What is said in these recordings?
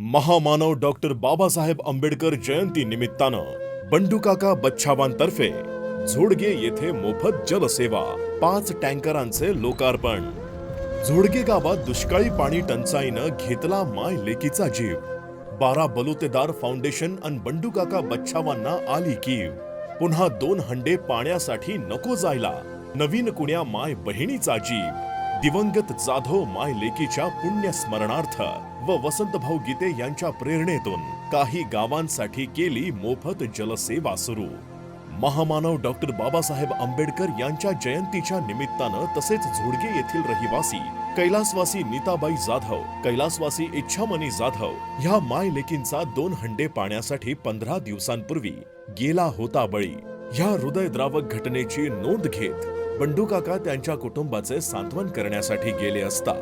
महामानव डॉक्टर बाबासाहेब आंबेडकर जयंती निमित्तानं बंडूकाका बच्छावांतर्फे झोडगे येथे मोफत जलसेवा पाच टँकरांचे लोकार्पण. झोडगे गावात दुष्काळी पाणी टंचाईनं घेतला माय लेकीचा जीव. बारा बलुतेदार फाउंडेशन आणि बंडूकाका बच्छावांना आली कीव. पुन्हा दोन हंडे पाण्यासाठी नको जायला नवीन कुण्या माय बहिणीचा जीव. दिवंगत जाधव माय लेकीच्या पुण्य स्मरणार्थ व वसंतभाऊ गीते यांच्या प्रेरणेतून काही गावांसाठी केली मोफत जलसेवा सुरू. महामानव डॉक्टर बाबासाहेब आंबेडकर यांच्या जयंतीच्या निमित्तानं तसेच झोडगे येथील रहिवासी कैलासवासी नीताबाई जाधव कैलासवासी इच्छामणी जाधव ह्या माय लेकींचा दोन हंडे पाण्यासाठी पंधरा दिवसांपूर्वी गेला होता बळी. या हृदयद्रावक घटनेची नोंद घेत बंडू काका त्यांच्या कुटुंबाचे सांत्वन करण्यासाठी गेले असता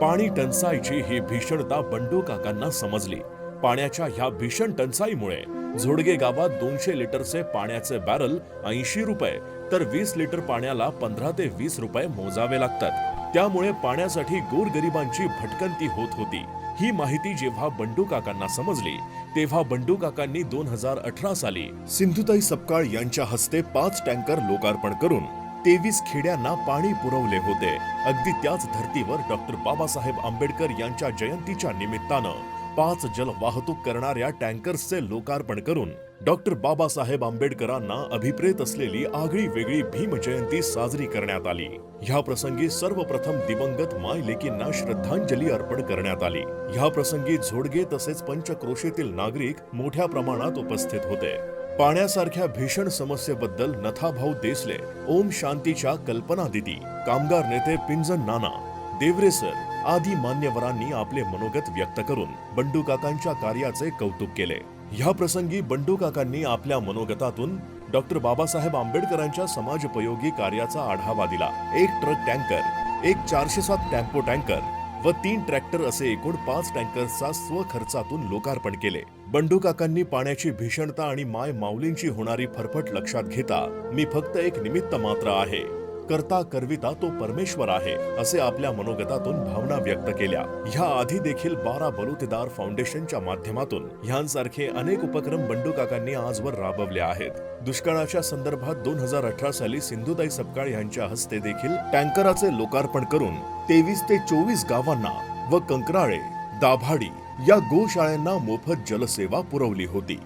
पाणी टंचाईची ही भीषणता बंडू काकांना समजली. पाण्याच्या ह्या भीषण टंचाईमुळे झोडगे गावात दोनशे लिटरचे पाण्याचे बॅरल ऐंशी रुपये तर वीस लिटर पाण्याला पंधरा ते वीस रुपये मोजावे लागतात. त्यामुळे पाण्यासाठी गोरगरिबांची भटकंती होत होती. ही माहिती जेव्हा बंडू काकांना समजली तेव्हा बंडू काकांनी दोन हजार अठरा साली सिंधुताई सपकाळ यांच्या हस्ते पाच टँकर लोकार्पण करून तेवीस खेड्यांना पाणी पुरवले होते. अगदी त्याच धर्तीवर डॉक्टर बाबासाहेब आंबेडकर यांच्या जयंतीच्या निमित्तानं पाच जल वाहतूक करणाऱ्या टँकर्सचे लोकार्पण करून डॉक्टर बाबासाहेब आंबेडकरांना अभिप्रेत असलेली आगळी वेगळी भीम जयंती साजरी करण्यात आली. ह्या प्रसंगी सर्वप्रथम दिवंगत माय लेकींना श्रद्धांजली अर्पण करण्यात आली. ह्या प्रसंगी झोडगे तसेच पंचक्रोशीतील नागरिक मोठ्या प्रमाणात उपस्थित होते. पाण्यासारख्या भीषण समस्येबद्दल नथाभाऊ देसले ओम शांतीच्या कल्पना दिदी कामगार नेते पिंजन नाना देवरे सर आदी मान्यवरांनी आपले मनोगत व्यक्त करून बंडू काकांच्या कार्याचे कौतुक केले. ह्या प्रसंगी बंडू काकांनी आपल्या मनोगतातून डॉक्टर बाबासाहेब आंबेडकरांच्या समाजोपयोगी कार्याचा आढावा दिला. एक ट्रक टँकर एक चारशे सात टॅम्पो टँकर व तीन ट्रॅक्टर असे एकूण पाच टँकर्सचा स्वखर्चातून लोकार्पण केले. बंडू काकांनी पाण्याची भीषणता आणि माय माऊलींची होणारी फरफट लक्षात घेता मी फक्त एक निमित्त मात्र आहे. करता करविता तो परमेश्वर आहे असे आपल्या मनोगतातून भावना व्यक्त केल्या. ह्या आधी देखील बारा बलुतेदार फाउंडेशनच्या माध्यमातून ह्यांसारखे अनेक उपक्रम बंडू काकांनी आजवर राबवले आहेत. दुष्काळाच्या संदर्भात दोन हजार अठरा साली सिंधुताई सपकाळ यांच्या हस्ते देखील टँकराचे लोकार्पण करून तेवीस ते चोवीस गावांना व कंकराळे दाभाडी या गोशाळ्यांना मोफत जलसेवा पुरवली होती.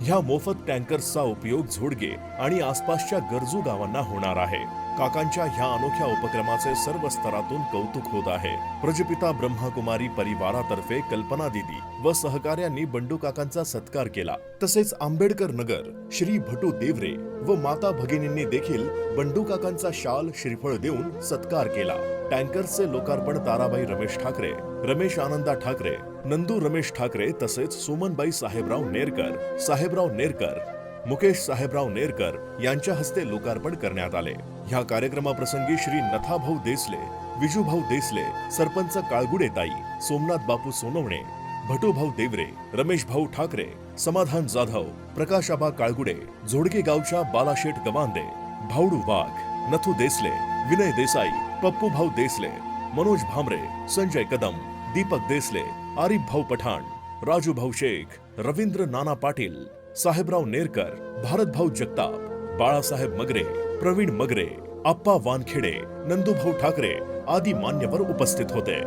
ह्या मोफत टँकर्सचा उपयोग झोडगे आणि आसपासच्या गरजू गावांना होणार आहे. काकांच्या ह्या अनोख्या उपक्रमाचे सर्व स्तरातून कौतुक होत आहे. प्रजपिता ब्रह्माकुमारी परिवारातर्फे कल्पना दिदी व सहकार्यांनी बंडू काकांचा सत्कार केला. तसेच आंबेडकर नगर श्री भटू देवरे व माता भगिनींनी देखील बंडू काकांचा शाल श्रीफळ देऊन सत्कार केला. टँकर्सचे लोकार्पण ताराबाई रमेश ठाकरे रमेश आनंदा ठाकरे नंदू रमेश ठाकरे तसेच सुमनबाई साहेबराव नेरकर साहेबराव नेरकर मुकेश साहेबराव नेरकर यांच्या हस्ते लोकार्पण करण्यात आले. ह्या कार्यक्रमाप्रसंगी श्री नथाभाऊ देसले विजूभाऊ देसले सरपंच काळगुडे ताई सोमनाथ बापू सोनवणे भटूभाऊ देवरे रमेश भाऊ ठाकरे समाधान जाधव प्रकाशाबा काळगुडे झोडके गावच्या बालाशेठ गवांदे भाऊडू वाघ नथू देसले विनय देसाई पप्पू भाऊ देसले मनोज भामरे संजय कदम दीपक देसले आरिफ भाऊ पठाण राजू भाऊ शेख रवींद्र नाना पाटील साहेबराव नेरकर भारतभाऊ जगताप बाळासाहेब मगरे प्रवीण मगरे आप्पा वानखेडे नंदूभाऊ ठाकरे आदी मान्यवर उपस्थित होते.